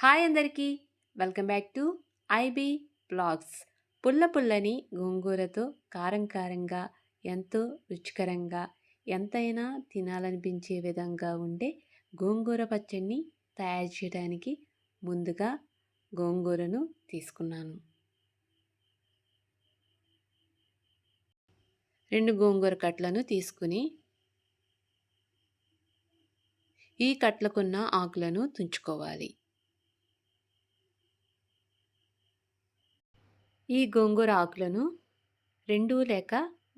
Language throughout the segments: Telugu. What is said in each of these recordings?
హాయ్ అందరికీ. Welcome back to IB blogs. పుల్ల పుల్లని గోంగూరతో కారం కారంగా ఎంతో రుచికరంగా ఎంతైనా తినాలనిపించే విధంగా ఉండే గోంగూర పచ్చడిని తయారు చేయడానికి ముందుగా గోంగూరను తీసుకున్నాను. రెండు గోంగూర కట్లను తీసుకుని ఈ కట్లకున్న ఆకులను తుంచుకోవాలి. ఈ గోంగూర ఆకులను రెండు లేక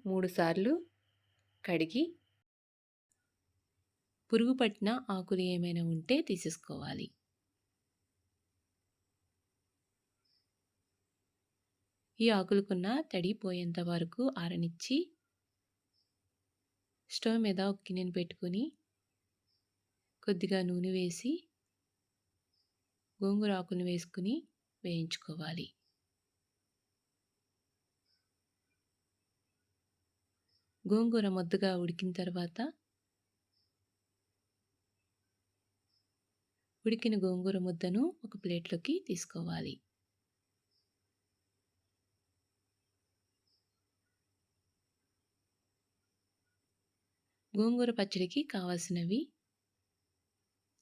మూడు సార్లు కడిగి పురుగు పట్టిన ఆకులు ఏమైనా ఉంటే తీసేసుకోవాలి. ఈ ఆకులకున్న తడి పోయేంత వరకు ఆరనిచ్చి స్టవ్ మీద ఒక గిన్నెను పెట్టుకొని కొద్దిగా నూనె వేసి గోంగూర ఆకులను వేసుకుని వేయించుకోవాలి. గోంగూర మొద్దుగా ఉడికిన తర్వాత ఉడికిన గోంగూర ముద్దను ఒక ప్లేట్లోకి తీసుకోవాలి. గోంగూర పచ్చడికి కావాల్సినవి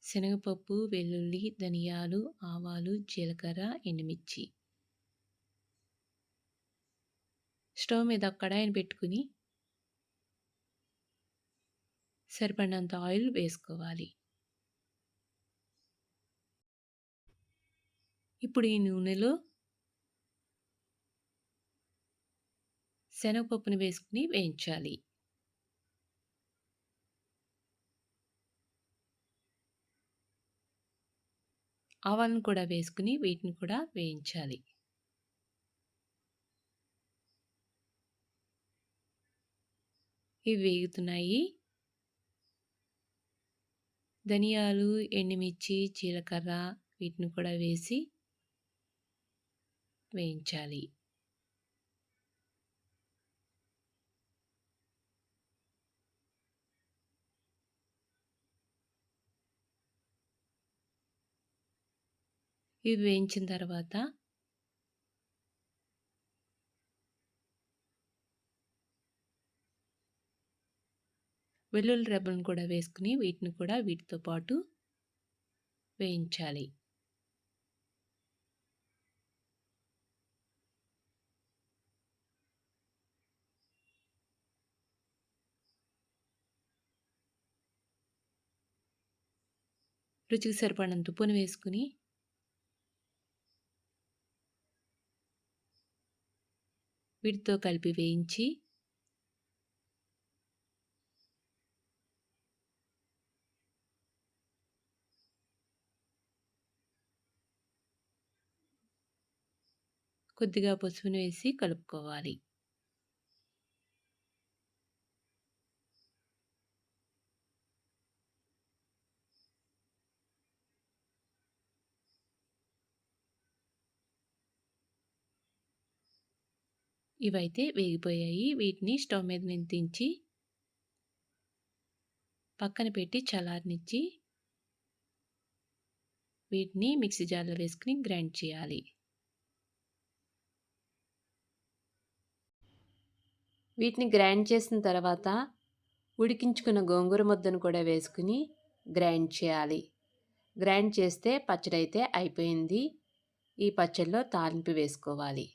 శనగపప్పు వెల్లుల్లి ధనియాలు ఆవాలు జీలకర్ర ఎండుమిర్చి. స్టవ్ మీద కడాయిని పెట్టుకుని సరిపడినంత ఆయిల్ వేసుకోవాలి. ఇప్పుడు ఈ నూనెలో శనగపప్పుని వేసుకుని వేయించాలి. ఆవాలను కూడా వేసుకుని వీటిని కూడా వేయించాలి. ఇవి వేగుతున్నాయి. ధనియాలు ఎండుమిర్చి జీలకర్ర వీటిని కూడా వేసి వేయించాలి. ఇవి వేయించిన తర్వాత వెల్లుల్లి రెబ్బలను కూడా వేసుకుని వీటిని కూడా వీటితో పాటు వేయించాలి. రుచికి సరిపడినంత ఉప్పును వేసుకుని వీటితో కలిపి వేయించి కొద్దిగా పసుపును వేసి కలుపుకోవాలి. ఇవైతే వేగిపోయాయి. వీటిని స్టవ్ మీద నుంచి దించి పక్కన పెట్టి చల్లారనిచ్చి వీటిని మిక్సీ జార్లో వేసుకుని గ్రైండ్ చేయాలి. వీటిని గ్రైండ్ చేసిన తర్వాత ఉడికించుకున్న గోంగూర ముద్దను కూడా వేసుకుని గ్రైండ్ చేయాలి. గ్రైండ్ చేస్తే పచ్చడి అయితే అయిపోయింది. ఈ పచ్చడిలో తాలింపు వేసుకోవాలి.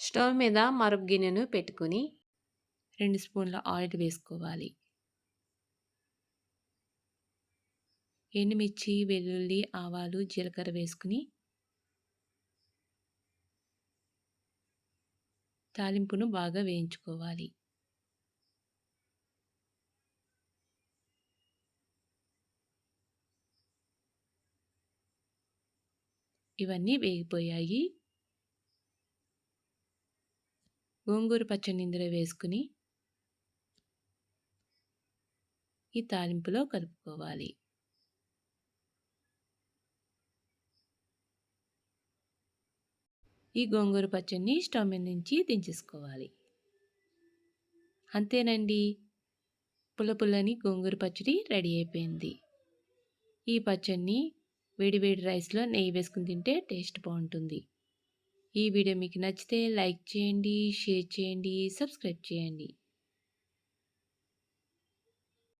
స్టవ్ మీద మరొక గిన్నెను పెట్టుకుని రెండు స్పూన్ల ఆయిల్ వేసుకోవాలి. ఎండుమిర్చి వెల్లుల్లి ఆవాలు జీలకర్ర వేసుకుని తాలింపును బాగా వేయించుకోవాలి. ఇవన్నీ వేగిపోయాయి. గోంగూర పచ్చడి ఇందులో వేసుకుని ఈ తాలింపులో కలుపుకోవాలి. ఈ గోంగూర పచ్చడిని స్టవ్ మీద నుంచి దించేసుకోవాలి. అంతేనండి. పుల్ల పుల్లని గోంగూర పచ్చడి రెడీ అయిపోయింది. ఈ పచ్చడిని వేడి వేడి రైస్లో నెయ్యి వేసుకుని తింటే టేస్ట్ బాగుంటుంది. ఈ వీడియో మీకు నచ్చితే లైక్ చేయండి షేర్ చేయండి సబ్స్క్రైబ్ చేయండి.